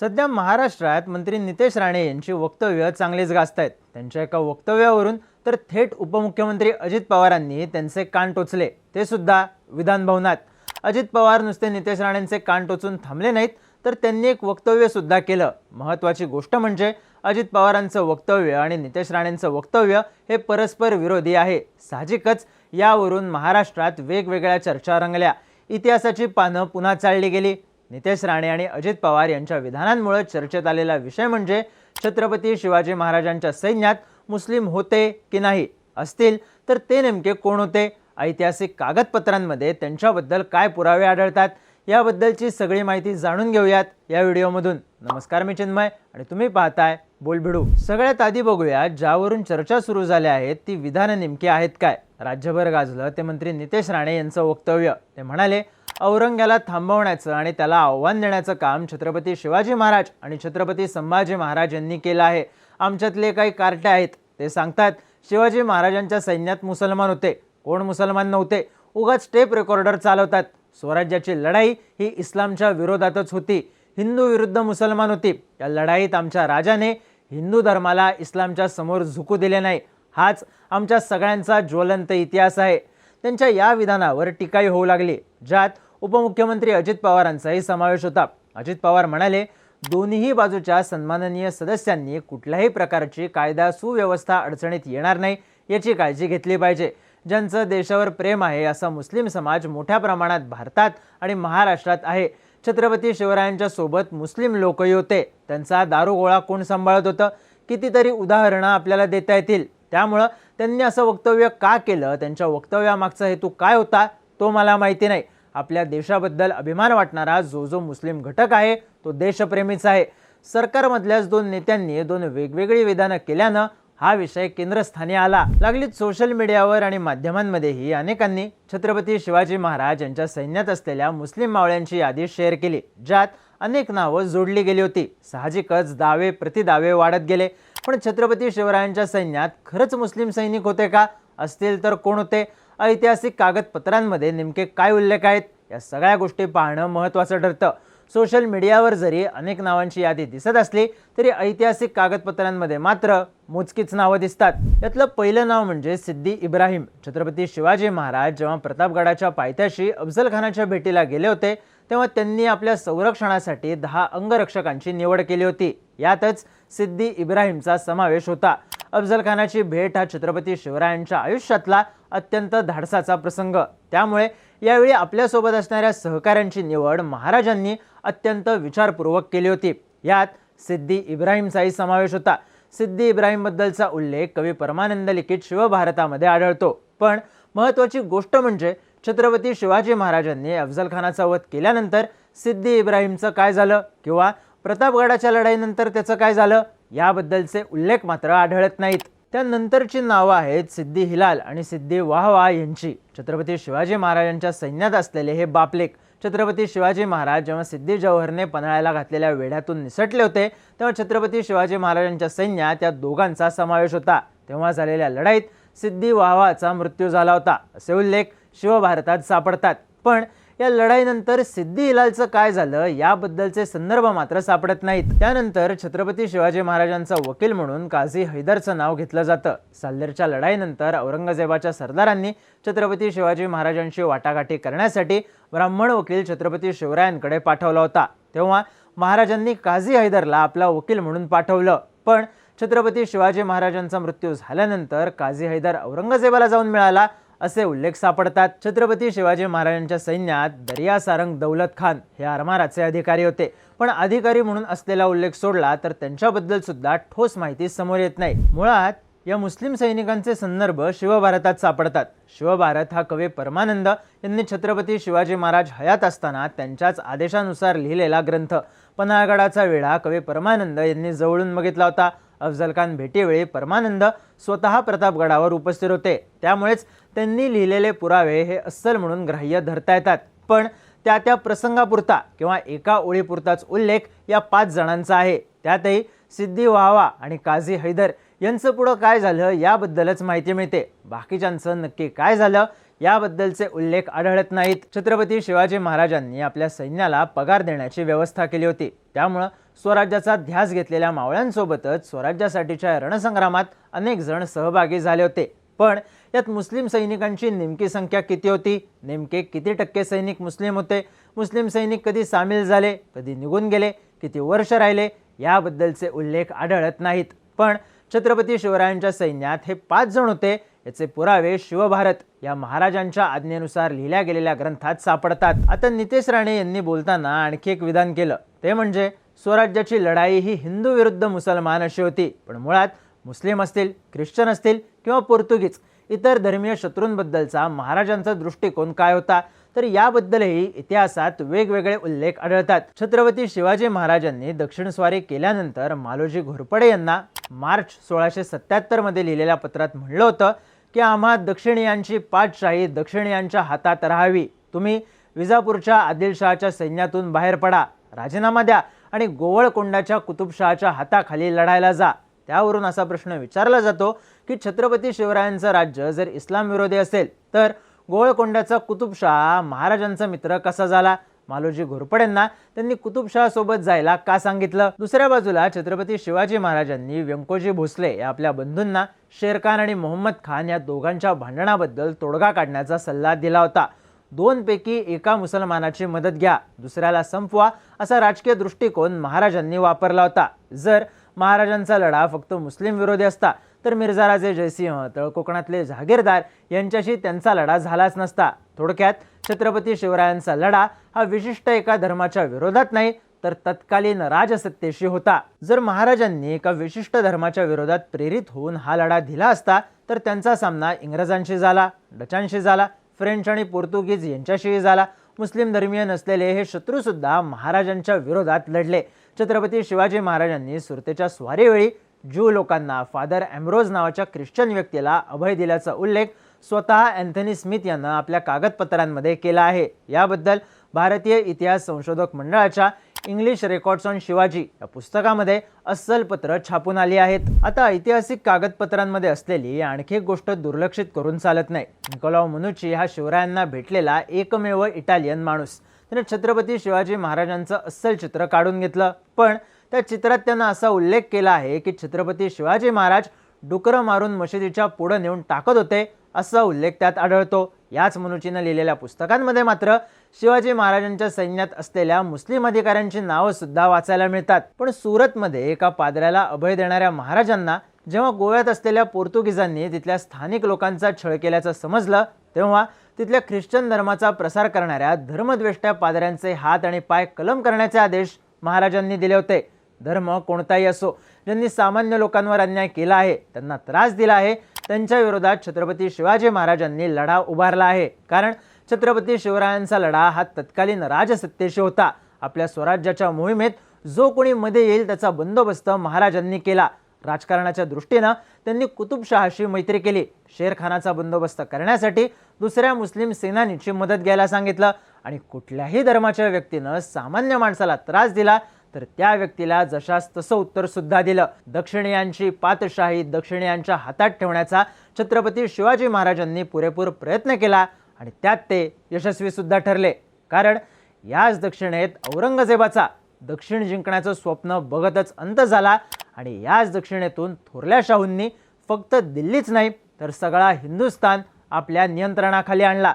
सध्या महाराष्ट्रात मंत्री नितेश राणे यांची वक्तव्य चांगलीच गाजत आहेत त्यांच्या एका वक्तव्यावरून तर थेट उपमुख्यमंत्री अजित पवारांनी त्यांचे कान टोचले. ते सुद्धा विधान भवनात. अजित पवार नुसते नितेश राणेंचे कान टोचून थांबले नाहीत तर त्यांनी एक वक्तव्य सुद्धा केलं. महत्त्वाची गोष्ट म्हणजे अजित पवारांचं वक्तव्य आणि नितेश राणेंचं वक्तव्य हे परस्पर विरोधी आहे. साहजिकच यावरून महाराष्ट्रात वेगवेगळ्या चर्चा रंगल्या. इतिहासाची पानं पुन्हा चालली गेली. नितेश राणे आणि अजित पवार यांच्या विधानांमुळे चर्चेत आलेला विषय म्हणजे छत्रपती शिवाजी महाराजांच्या सैन्यात मुस्लिम होते की नाही असतील तर ते नेमके कोण होते ऐतिहासिक कागदपत्रांमध्ये त्यांच्याबद्दल काय पुरावे आढळतात याबद्दलची सगळी माहिती जाणून घेऊयात या व्हिडिओमधून. नमस्कार मी चिन्मय आणि तुम्ही पाहताय बोलभिडू सगळ्यात आधी बघूया ज्यावरून चर्चा सुरू झाल्या आहेत ती विधानं नेमकी आहेत काय? राज्यभर गाजलं ते मंत्री नितेश राणे यांचं वक्तव्य. ते म्हणाले औरंग्याला थांबवण्याचं आणि त्याला आव्हान देण्याचं काम छत्रपती शिवाजी महाराज आणि छत्रपती संभाजी महाराज यांनी केलं आहे. आमच्यातले काही कार्टे आहेत ते सांगतात शिवाजी महाराजांच्या सैन्यात मुसलमान होते. कोण मुसलमान नव्हते? उगाच टेप रेकॉर्डर चालवतात. स्वराज्याची लढाई ही इस्लामच्या विरोधातच होती. हिंदू विरुद्ध मुसलमान होती. या लढाईत आमच्या राजाने हिंदू धर्माला इस्लामच्या समोर झुकू दिले नाही. हाच आमच्या सगळ्यांचा ज्वलंत इतिहास आहे. त्यांच्या या विधानावर टीकाही होऊ लागली ज्यात उपमुख्यमंत्री अजित पवारांचाही समावेश होता. अजित पवार म्हणाले दोन्हीही बाजूच्या सन्माननीय सदस्यांनी कुठल्याही प्रकारची कायदा सुव्यवस्था अडचणीत येणार नाही याची काळजी घेतली पाहिजे. ज्यांचं देशावर प्रेम आहे असा मुस्लिम समाज मोठ्या प्रमाणात भारतात आणि महाराष्ट्रात आहे. छत्रपती शिवरायांच्या सोबत मुस्लिम लोकही होते. त्यांचा दारुगोळा कोण सांभाळत होतं? कितीतरी उदाहरणं आपल्याला देता येतील. त्यामुळं त्यांनी असं वक्तव्य का केलं? त्यांच्या वक्तव्यामागचा हेतू काय होता? तो मला माहिती नाही. आपल्या देशाबद्दल अभिमान वाटणारा जो जो मुस्लिम घटक आहे तो देशप्रेमीच आहे. सरकारमधल्याच दोन नेत्यांनी दोन वेगवेगळी विधानं केल्यानं हा विषय केंद्रस्थानी आला. लागलीच सोशल मीडियावर आणि माध्यमांमध्येही अनेकांनी छत्रपती शिवाजी महाराज यांच्या सैन्यात असलेल्या मुस्लिम मावळ्यांची यादी शेअर केली ज्यात अनेक नावं जोडली गेली होती. साहजिकच दावे प्रतिदावे वाढत गेले. पण छत्रपती शिवरायांच्या सैन्यात खरंच मुस्लिम सैनिक होते का? असतील तर कोण होते? ऐतिहासिक कागदपत्रांमध्ये नेमके काय उल्लेख आहेत? या सगळ्या गोष्टी पाहणं महत्त्वाचं ठरतं. सोशल मीडियावर जरी अनेक नावांची यादी दिसत असली तरी ऐतिहासिक कागदपत्रांमध्ये मात्र मोजकीच नावं दिसतात. यातलं पहिलं नाव म्हणजे सिद्दी इब्राहिम. छत्रपती शिवाजी महाराज जेव्हा प्रतापगडाच्या पायथ्याशी अफजल खानाच्या भेटीला गेले होते तेव्हा त्यांनी आपल्या संरक्षणासाठी दहा अंगरक्षकांची निवड केली होती. यातच सिद्दी इब्राहिमचा समावेश होता. अफजल खानाची भेट हा छत्रपती शिवरायांच्या आयुष्यातला अत्यंत धाडसाचा प्रसंग. त्यामुळे यावेळी आपल्यासोबत असणाऱ्या सहकाऱ्यांची निवड महाराजांनी अत्यंत विचारपूर्वक केली होती. यात सिद्दी इब्राहिमचाही समावेश होता. सिद्दी इब्राहिमबद्दलचा उल्लेख कवी परमानंद लिखित शिवभारतामध्ये आढळतो. पण महत्त्वाची गोष्ट म्हणजे छत्रपती शिवाजी महाराजांनी अफजलखानाचा वध केल्यानंतर सिद्धी इब्राहिमचं काय झालं किंवा प्रतापगडाच्या लढाईनंतर त्याचं काय झालं याबद्दलचे उल्लेख मात्र आढळत नाहीत. त्यानंतरची नावं आहेत सिद्धी हिलाल आणि सिद्धी वाहवा यांची. छत्रपती शिवाजी महाराजांच्या सैन्यात असलेले हे बापलेक छत्रपती शिवाजी महाराज जेव्हा सिद्धी जौहरने पन्हाळ्याला घातलेल्या वेढ्यातून निसटले होते तेव्हा छत्रपती शिवाजी महाराजांच्या सैन्यात या दोघांचा समावेश होता. तेव्हा झालेल्या लढाईत सिद्धी वाहवाचा मृत्यू झाला होता असे उल्लेख शिवभारतात सापडतात. पण या लढाईनंतर सिद्धी हिलालचं काय झालं याबद्दलचे संदर्भ मात्र सापडत नाहीत. त्यानंतर छत्रपती शिवाजी महाराजांचा वकील म्हणून काझी हैदरचं नाव घेतलं जातं. साल्लेरच्या लढाईनंतर औरंगजेबाच्या सरदारांनी छत्रपती शिवाजी महाराजांशी वाटाघाटी करण्यासाठी ब्राह्मण वकील छत्रपती शिवरायांकडे पाठवला होता. तेव्हा महाराजांनी काझी हैदरला आपला वकील म्हणून पाठवलं. पण छत्रपती शिवाजी महाराजांचा मृत्यू झाल्यानंतर काझी हैदर औरंगजेबाला जाऊन मिळाला. असे उल्लेख सापडतात. छत्रपती शिवाजी महाराजांच्या सैन्यात दर्या सारंग दौलत खान हे आरमाराचे अधिकारी होते. पण अधिकारी म्हणून असलेला उल्लेख सोडला तर त्यांच्याबद्दल सुद्धा ठोस माहिती समोर येत नाही. मुळात या मुस्लिम सैनिकांचे संदर्भ शिवभारतात सापडतात. शिवभारत हा कवी परमानंद यांनी छत्रपती शिवाजी महाराज हयात असताना त्यांच्याच आदेशानुसार लिहिलेला ग्रंथ. पन्हाळगडाचा वेढा कवी परमानंद यांनी जवळून बघितला होता. अफजल खान भेटीवेळी परमानंद स्वतः प्रतापगडावर उपस्थित होते. त्यामुळेच त्यांनी लिहिलेले पुरावे हे अस्सल म्हणून ग्राह्य धरता येतात. पण त्या त्या प्रसंगापुरता किंवा एका ओळीपुरताच उल्लेख या पाच जणांचा आहे. त्यातही सिद्धी वाहवा आणि काझी हैदर यांचं पुढं काय झालं याबद्दलच माहिती मिळते. बाकीच्यांचं नक्की काय झालं याबद्दलचे उल्लेख आढळत नाहीत. छत्रपती शिवाजी महाराजांनी आपल्या सैन्याला पगार देण्याची व्यवस्था केली होती. त्यामुळं स्वराज्याचा ध्यास घेतलेल्या मावळ्यांसोबतच स्वराज्यासाठीच्या रणसंग्रामात अनेक जण सहभागी झाले होते. पण यात मुस्लिम सैनिकांची नेमकी संख्या किती होती? नेमके किती टक्के सैनिक मुस्लिम होते? मुस्लिम सैनिक कधी सामील झाले? कधी निघून गेले? किती वर्ष राहिले? याबद्दलचे उल्लेख आढळत नाहीत. पण छत्रपती शिवरायांच्या सैन्यात हे पाच जण होते. याचे पुरावे शिवभारत या महाराजांच्या आज्ञेनुसार लिहिल्या गेलेल्या ग्रंथात सापडतात. आता नितेश राणे यांनी बोलताना आणखी एक विधान केलं. ते म्हणजे स्वराज्याची लढाई ही हिंदू विरुद्ध मुसलमान अशी होती. पण मुळात मुस्लिम असतील ख्रिश्चन असतील किंवा पोर्तुगीज इतर धर्मीय शत्रूंबद्दलचा महाराजांचा दृष्टिकोन काय होता? तर याबद्दलही इतिहासात वेगवेगळे उल्लेख आढळतात. छत्रपती शिवाजी महाराजांनी दक्षिण स्वारी केल्यानंतर मालोजी घोरपडे यांना मार्च सोळाशे सत्याहत्तरमध्ये लिहिलेल्या पत्रात म्हणलं होतं. की आम्हा दक्षिणीयांची पाठशाही दक्षिणीयांच्या हातात राहावी? तुम्ही विजापूरच्या आदिलशहाच्या सैन्यातून बाहेर पडा. राजीनामा द्या आणि गोवळकोंडाच्या कुतुबशहाच्या हाताखाली लढायला जा. त्यावरून असा प्रश्न विचारला जातो की छत्रपती शिवरायांचं राज्य जर इस्लाम विरोधी असेल तर गोवळकोंड्याचा कुतुबशहा महाराजांचा मित्र कसा झाला? मालोजी घोरपडेंना त्यांनी कुतुबशहासोबत जायला का सांगितलं? दुसऱ्या बाजूला छत्रपती शिवाजी महाराजांनी व्यंकोजी भोसले या आपल्या बंधूंना शेरखान आणि मोहम्मद खान या दोघांच्या भांडणाबद्दल तोडगा काढण्याचा सल्ला दिला होता. दोनपैकी एका मुसलमानाची मदत घ्या दुसऱ्याला संपवा असा राजकीय दृष्टिकोन महाराजांनी वापरला होता. जर महाराजांचा लढा फक्त मुस्लिम विरोधी असता तर मिर्झाराजे जयसिंह तळकोकणातले जहागीरदार यांच्याशी त्यांचा लढा झालाच नसता. थोडक्यात छत्रपती शिवरायांचा लढा हा विशिष्ट एका धर्माच्या विरोधात नाही तर तत्कालीन राजसत्तेशी होता. जर महाराजांनी एका विशिष्ट धर्माच्या विरोधात प्रेरित होऊन हा लढा दिला असता तर त्यांचा सामना इंग्रजांशी झाला डचांशी झाला फ्रेंच आणि पोर्तुगीज यांच्याशीही झाला. मुस्लिम धर्मीय नसलेले हे शत्रूसुद्धा महाराजांच्या विरोधात लढले. छत्रपती शिवाजी महाराजांनी सुरतेच्या स्वारीवेळी ज्यू लोकांना फादर ॲम्ब्रोज नावाच्या ख्रिश्चन व्यक्तीला अभय दिल्याचा उल्लेख स्वतः अँथनी स्मिथ यानं आपल्या कागदपत्रांमध्ये केला आहे. याबद्दल भारतीय इतिहास संशोधक मंडळाच्या इंग्लिश रेकॉर्ड्स ऑन शिवाजी या पुस्तकामध्ये अस्सल पत्र छापून आली आहेत. आता ऐतिहासिक कागदपत्रांमध्ये असलेली आणखी एक गोष्ट दुर्लक्षित करून चालत नाही. निकोलाव मनुची हा शिवरायांना भेटलेला एकमेव इटालियन माणूस. त्याने छत्रपती शिवाजी महाराजांचं अस्सल चित्र काढून घेतलं. पण त्या चित्रात त्यांना असा उल्लेख केला आहे की छत्रपती शिवाजी महाराज डुकरं मारून मशिदीच्या पुढं नेऊन टाकत होते असा उल्लेख त्यात आढळतो. याच मनुचीनं लिहिलेल्या पुस्तकांमध्ये मात्र शिवाजी महाराजांच्या सैन्यात असलेल्या मुस्लिम अधिकाऱ्यांची नावं सुद्धा वाचायला मिळतात. पण सुरतमध्ये एका पादऱ्याला अभय देणाऱ्या महाराजांना जेव्हा गोव्यात असलेल्या पोर्तुगीजांनी तिथल्या स्थानिक लोकांचा छळ केल्याचं समजलं तेव्हा तिथल्या ख्रिश्चन धर्माचा प्रसार करणाऱ्या धर्मद्वेष्ट्या पादऱ्यांचे हात आणि पाय कलम करण्याचे आदेश महाराजांनी दिले होते. धर्म कोणताही असो ज्यांनी सामान्य लोकांवर अन्याय केला आहे त्यांना त्रास दिला आहे त्यांच्या विरोधात छत्रपती शिवाजी महाराजांनी लढा उभारला आहे. कारण छत्रपती शिवरायांचा लढा हा तत्कालीन राजसत्तेशी होता. आपल्या स्वराज्याच्या मोहिमेत जो कोणी मध्ये येईल त्याचा बंदोबस्त महाराजांनी केला. राजकारणाच्या दृष्टीनं त्यांनी कुतुबशहाशी मैत्री केली. शेरखानाचा बंदोबस्त करण्यासाठी दुसऱ्या मुस्लिम सेनानीची मदत घ्यायला सांगितलं आणि कुठल्याही धर्माच्या व्यक्तीनं सामान्य माणसाला त्रास दिला तर त्या व्यक्तीला जशास तसं उत्तर सुद्धा दिलं. दक्षिणयांची पातशाही दक्षिणीयांच्या हातात ठेवण्याचा छत्रपती शिवाजी महाराजांनी पुरेपूर प्रयत्न केला आणि त्यात ते यशस्वी सुद्धा ठरले. कारण याच दक्षिणेत औरंगजेबाचा दक्षिण जिंकण्याचं स्वप्न बघतच अंत झाला आणि याच दक्षिणेतून थोरल्या शाहूंनी फक्त दिल्लीच नाही तर सगळा हिंदुस्थान आपल्या नियंत्रणाखाली आणला.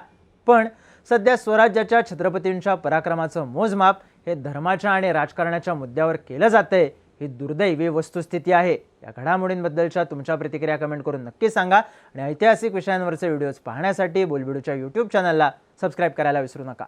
पण सध्या स्वराज्याच्या छत्रपतींच्या पराक्रमाचं मोजमाप हे धर्माच्या आणि राजकारणाच्या मुद्द्यावर केलं जातंय ही दुर्दैवी वस्तुस्थिती आहे. या घडामोडींबद्दलच्या तुमच्या प्रतिक्रिया कमेंट करून नक्की सांगा. आणि ऐतिहासिक विषयांवरचे व्हिडिओज पाहण्यासाठी बोलबिडूच्या यूट्यूब चॅनलला सबस्क्राईब करायला विसरू नका.